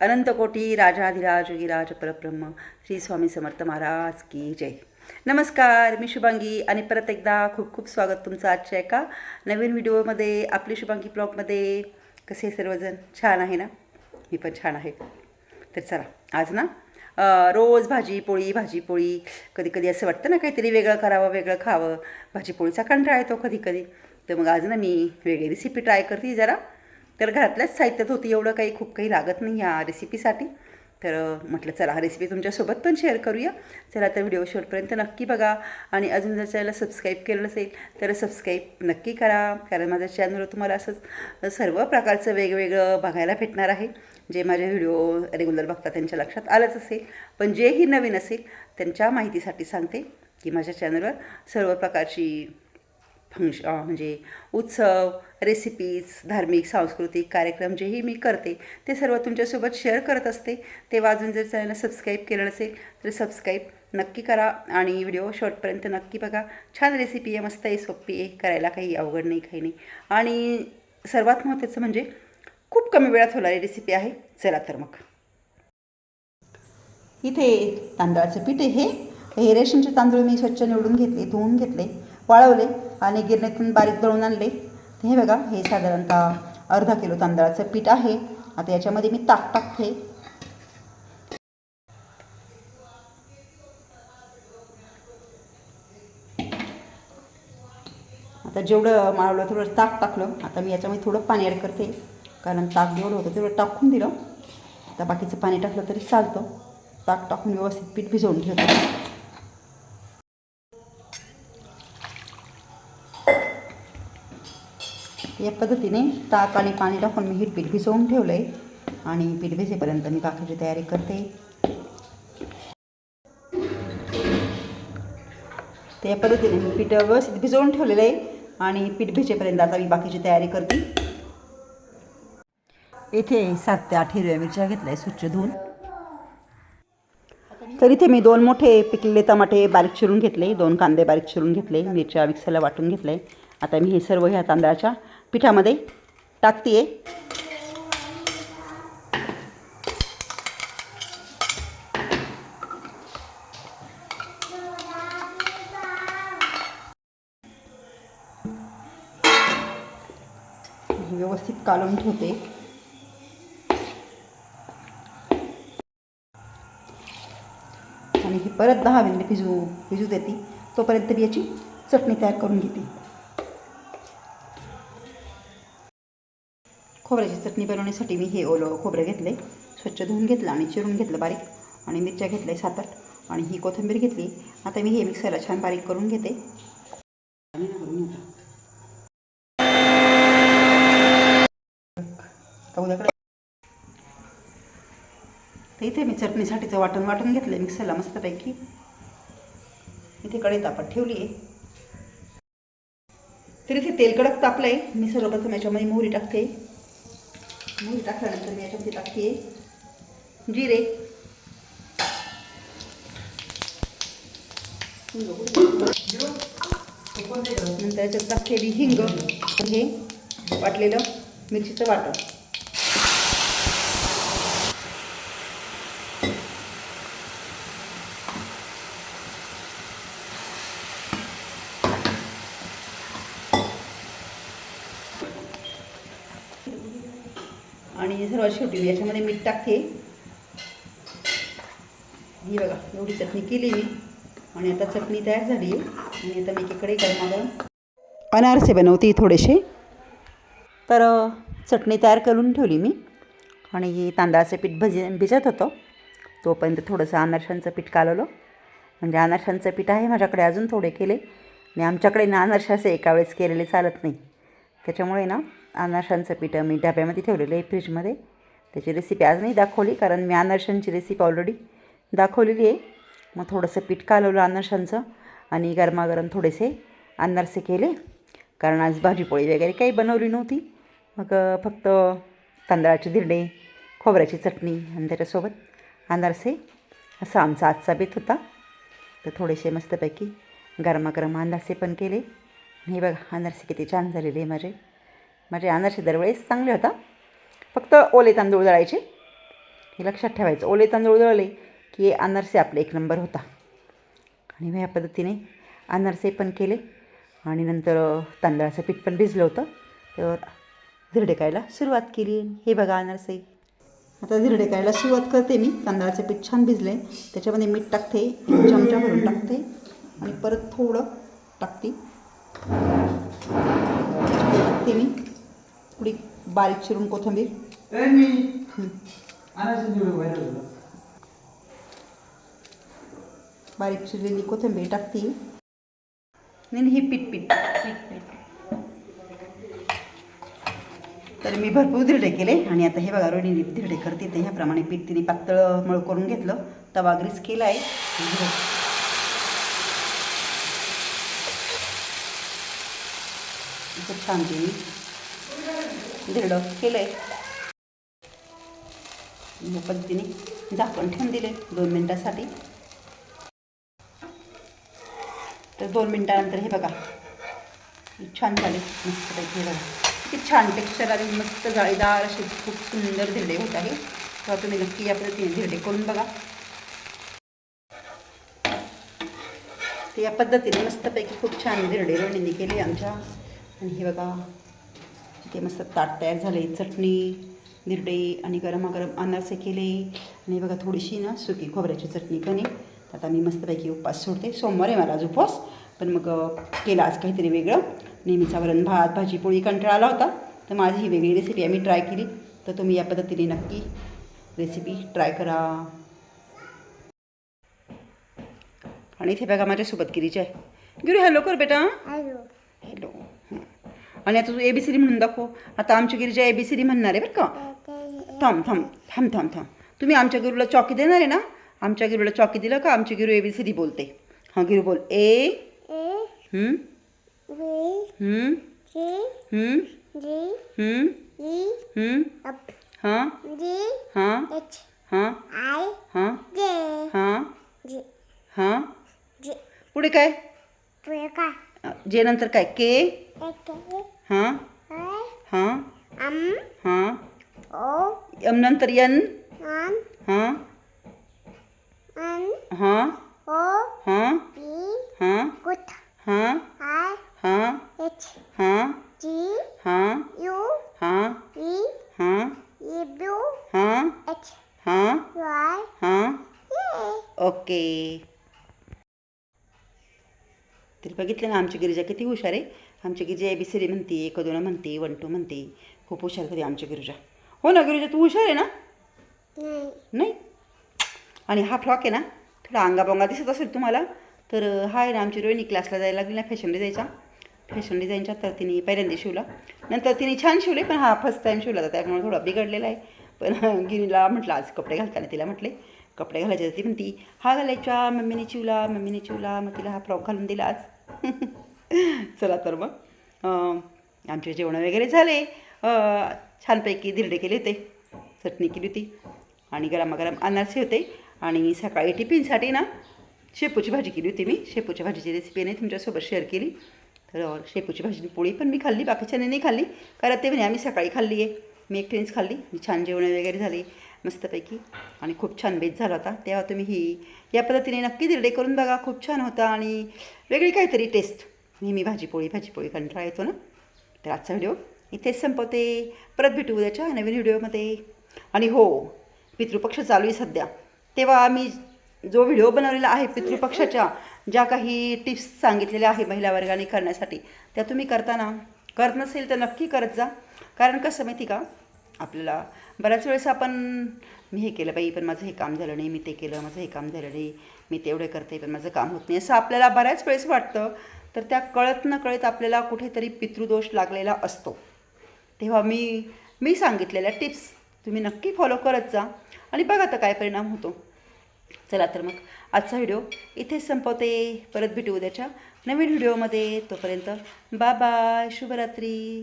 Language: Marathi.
अनंतकोटी राजाधिराज गिराज परब्रह्म श्री स्वामी समर्थ महाराज की जय. नमस्कार मी शुभांगी आणि परत एकदा खूप खूप स्वागत तुमचं आजच्या एका नवीन व्हिडिओमध्ये आपली शुभांगी ब्लॉगमध्ये. कसे सर्वजण? छान आहे ना? मी पण छान आहे. तर चला आज ना रोज भाजी पोळी भाजी पोळी कधी कधी असं वाटतं ना काहीतरी वेगळं करावं वेगळं खावं. भाजी पोळीचा कंटाळा येतो कधी कधी. तर मग आज ना मी वेगळी रेसिपी ट्राय करते जरा. तर घरातल्याच साहित्यात होती एवढं काही खूप काही लागत नाही या रेसिपीसाठी तर म्हटलं चला हा रेसिपी तुमच्यासोबत पण शेअर करूया. चला तर व्हिडिओ शेवटपर्यंत नक्की बघा. आणि अजून जर चॅनलला सबस्क्राईब केलं नसेल तर सबस्क्राईब नक्की करा. कारण माझ्या चॅनलवर तुम्हाला असंच सर्व प्रकारचं वेगवेगळं बघायला भेटणार आहे. जे माझे व्हिडिओ रेग्युलर बघता त्यांच्या लक्षात आलंच असेल. पण जेही नवीन असेल त्यांच्या माहितीसाठी सांगते की माझ्या चॅनलवर सर्व प्रकारची फंक्श म्हणजे उत्सव रेसिपीज धार्मिक सांस्कृतिक कार्यक्रम जेही मी करते ते सर्व तुमच्यासोबत शेअर करत असते. ते वाजून जर चॅनल सबस्क्राईब केलं नसेल तर सबस्क्राईब नक्की करा आणि व्हिडिओ शॉर्टपर्यंत नक्की बघा. छान रेसिपी आहे मस्त आहे सोपी आहे करायला काही अवघड नाही काही नाही. आणि सर्वात महत्त्वाचं म्हणजे खूप कमी वेळात होणारी रेसिपी आहे चला तर मग. इथे तांदळाचं पीठ आहे. हे हे रेशनचे तांदूळ मी स्वच्छ निवडून घेतले धुवून घेतले वाळवले. आणि गिरणीतून बारीक दळून आणले. हे बघा हे साधारणतः अर्धा किलो तांदळाचं पीठ आहे. आता याच्यामध्ये मी ताक टाकते. आता जेवढं माळवलं थोडं ताक टाकलं. आता मी याच्यामध्ये थोडं पाणी ॲड करते. कारण ताक जेवढं होतं तेवढं टाकून दिलं. आता बाकीचं पाणी टाकलं तरी चालतं. ताक टाकून व्यवस्थित पीठ भिजवून ठेवतो. या पद्धतीने ताक आणि पाणी टाकून मी हे पीठ भिजवून ठेवलं आहे आणि पीठ भिजेपर्यंत मी बाकीची तयारी करते. तर या पद्धतीने मी पीठ व्यवस्थित भिजवून ठेवलेलं आहे. आणि पीठ भिजेपर्यंत आता मी बाकीची तयारी करते. इथे सात ते आठ हिरव्या मिरच्या घेतल्या स्वच्छ धुवून. तर इथे मी दोन मोठे पिकलेले टमाटे बारीक चिरून घेतले. दोन कांदे बारीक चिरून घेतले. मिरच्या मिक्सरला वाटून घेतले. आता मी हे सर्व ह्या तांदळाच्या पिठामध्ये टाकते व्यवस्थित कालवून ठेवते. आणि ही परत दहा मिनिट भिजू भिजू देते. तोपर्यंत मी याची चटणी तयार करून घेते. खोबऱ्याची चटणी बनवण्यासाठी मी हे ओलं खोबरं घेतलं स्वच्छ धुवून घेतलं आणि चिरून घेतलं बारीक. आणि मिरच्या घेतल्या सात आठ. आणि ही कोथिंबीर घेतली. आता मी हे मिक्सरला छान बारीक करून घेते. तर इथे मी चटणीसाठीचं वाटण वाटून घेतलं आहे मिक्सरला मस्तपैकी. इथे कढई तापत ठेवली आहे. तर इथे तेल कडक तापलं आहे मी सर्वप्रथम याच्यामध्ये मोहरी टाकते. मोहरी टाकल्यानंतर मी याच्यामध्ये टाकते जिरे नंतर याच्यात टाकलेली हिंग हे वाटलेलं मिरचीचं वाटण आणि सर्वात शेवटी मी याच्यामध्ये मीठ टाकते. ही बघा एवढी चटणी केली मी. आणि आता चटणी तयार झाली. आहे आणि आता मी एकीकडे गरमागरम अनारसे बनवते थोडेसे. तर चटणी तयार करून ठेवली मी. आणि तांदळाचं पीठ भजे भिजत होतं. तोपर्यंत थोडंसं अनारशांचं पीठ कालवलं. म्हणजे अनारशांचं पीठ आहे माझ्याकडे अजून थोडे केले. मी आमच्याकडे ना अनारशाचे असे एका वेळेस केलेले चालत नाही. त्याच्यामुळे ना अनारशांचं पिठं मी डब्यामध्ये ठेवलेलं आहे फ्रीजमध्ये. त्याची रेसिपी आज नाही दाखवली कारण मी अनारशांची रेसिपी ऑलरेडी दाखवलेली आहे. मग थोडंसं पीठ कालवलं अनारशांचं आणि गरमागरम थोडेसे अनारसे केले कारण आज भाजीपोळी वगैरे काही बनवली नव्हती. मग फक्त तांदळाचे धिरडे खोबऱ्याची चटणी आणि त्याच्यासोबत अनारसे. असा आमचा आजचा बेत होता. तर थोडेसे मस्तपैकी गरमागरम अनारसे पण केले. हे बघा अनारसे किती छान झालेले आहे माझे. माझे अनारसे दरवेळेस चांगले होता. फक्त ओले तांदूळ दळायचे. हे लक्षात ठेवायचं. ओले तांदूळ दळले की अनारसे आपले एक नंबर होता. आणि मग या पद्धतीने अनारसे पण केले. आणि नंतर तांदळाचं पीठ पण भिजलं होतं. तर धिरडेकायला सुरुवात केली. हे बघा अनारसे. आता धिरडेकायला सुरुवात करते मी. तांदळाचं पीठ छान भिजले त्याच्यामध्ये मीठ टाकते. एक चमचा भरून टाकते. आणि परत थोडं टाकते. टाकते मी. थोडी बारीक चिरून कोथिंबीर. बारीक चिरलेली कोथिंबीर टाकते नाही हे पीठ पीठ पीठ पीठ तर मी भरपूर धिरडे केले आणि आता हे बघा रोडीने धिरडे करते तर ह्याप्रमाणे पीठ तिने पातळ मळ करून घेतलं तवा ग्रीस केला आहे खूप छान तिने धिरडं केलं आहे पद्धतीने झाकण ठेवून दिले दोन मिनटासाठी. तर दोन मिनटानंतर हे बघा. छान झाले. मस्तपैकी हे बघा. किती छान टेक्स्चर आणि मस्त जाळीदार असे खूप सुंदर धिरडे होत आहे. तेव्हा तुम्ही नक्की या पद्धतीने धिरडे करून बघा. ते या पद्धतीने मस्तपैकी खूप छान धिरडे रोणीने केले आमच्या. आणि हे बघा. ते मस्त ताट तयार झाले चटणी धिरडे आणि गरमागरम अनारसे केले. आणि बघा थोडीशी ना सुकी खोबऱ्याची चटणी कणी. आता मी मस्तपैकी उपवास सोडते. सोमवार आहे मला आज उपवास. पण मग केलं आज काहीतरी वेगळं. नेहमीचा वरण भात भाजी पोळी कंटाळा आला होता. तर माझी ही वेगळी रेसिपी आम्ही ट्राय केली. तर तुम्ही या पद्धतीने नक्की रेसिपी ट्राय करा. आणि इथे बघा माझ्यासोबत गिरीची आहे. गिरी हॅलो कर बेटा. Hello hello. आणि आता तू ए बी सी डी म्हणून दाखव. आता आमच्या गिरीच्या ए बी सी डी म्हणणार आहे बरं का? थांब थांब थांब थांब थांब. तुम्ही आमच्या गिरूला चॉकी देणार आहे ना? आमच्या गिरूला चॉकी दिलं का? आमची गिरू ए बी सी डी बोलते. हां गिरू बोल. ए हं, हं, हं, हं, हं, हां जी हां एच हां आय हां जे हां जी हां. जी पुढे काय? पुढे काय? अ, जे नंतर काय? के हां? हां? हां? नंतर एन? हां? हां हां पी हां गुट हां आय हां एच हां जी हां यू हां ई हां ई ब्लू हां एच हां वाय हां ए ओके तरी बघितलं ना आमची गिरिजा किती हुशार आहे. आमची Girija A B C D म्हणते एक दोन म्हणते वन टू म्हणते. खूप हुशार कधी आमची गिरिजा. हो ना गिरिजा तू हुशार आहे ना? नाही. नाही? आणि हा फ्रॉक आहे ना थोडा अंगाबोंगा दिसत असेल तुम्हाला तर हा आहे ना आमची रोहिणी क्लासला जायला लागली ना फॅशन डिझाईनचा फॅशन डिझाईनच्या तर तिने पहिल्यांदा शिवला. नंतर तिने छान शिवले पण हा फर्स्ट टाईम शिवला होता त्यामुळे थोडा बिघडलेला आहे. पण गिरीला म्हटलं आज कपडे घालताना तिला म्हटले. कपडे घालायचे तर ती म्हणती हा घालायच्या मम्मीने चिवला मम्मीने चिवला मग तिला हा फ्रॉक घालून दिला आज. चला तर मग. आमचे जेवण वगैरे झाले. छानपैकी धिरडे केले होते. चटणी केली होती आणि गरमागरम अनारसे होते. आणि सकाळी टिफिनसाठी ना शेपूची भाजी केली होती मी. शेपूच्या भाजीची रेसिपी नाही तुमच्यासोबत शेअर केली. तर शेपूची भाजी पोळी पण मी खाल्ली. बाकीच्याने नाही खाल्ली. कारण ते म्हणे आम्ही सकाळी खाल्ली आहे मी एकटीनेच खाल्ली. छान जेवण वगैरे झाली. मस्तपैकी. आणि खूप छान बेत झाला होता. तेव्हा तुम्ही ही या पद्धतीने नक्की दिरडे करून बघा. खूप छान होता आणि वेगळी काहीतरी टेस्ट नेहमी भाजीपोळी भाजीपोळी कंटाळा येतो ना? तर आजचा व्हिडिओ इथेच संपवते. परत भेटू उद्याच्या नवीन व्हिडिओमध्ये आणि हो पितृपक्ष चालू आहे सध्या. तेव्हा आम्ही जो व्हिडिओ बनवलेला आहे पितृपक्षाच्या ज्या काही टिप्स सांगितलेल्या आहे महिला वर्गाने करण्यासाठी त्या तुम्ही करताना. करत नसेल तर नक्की करत जा. कारण कसं माहिती का? आपल्याला बऱ्याच वेळेस आपण मी हे केलं बाई पण माझं हे काम झालं नाही मी ते केलं माझं हे काम झालं नाही मी तेवढे करते पण माझं काम होत नाही असं आपल्याला बऱ्याच वेळेस वाटतं. तर त्या कळत न कळत आपल्याला कुठेतरी पितृदोष लागलेला असतो. तेव्हा मी मी सांगितलेल्या टिप्स तुम्ही नक्की फॉलो करत जा आणि बघा आता काय परिणाम होतो. चला तर मग आजचा व्हिडिओ इथेच संपवते. परत भेटू उद्याच्या नवीन व्हिडिओमध्ये. तोपर्यंत बाय बाय शुभरात्री.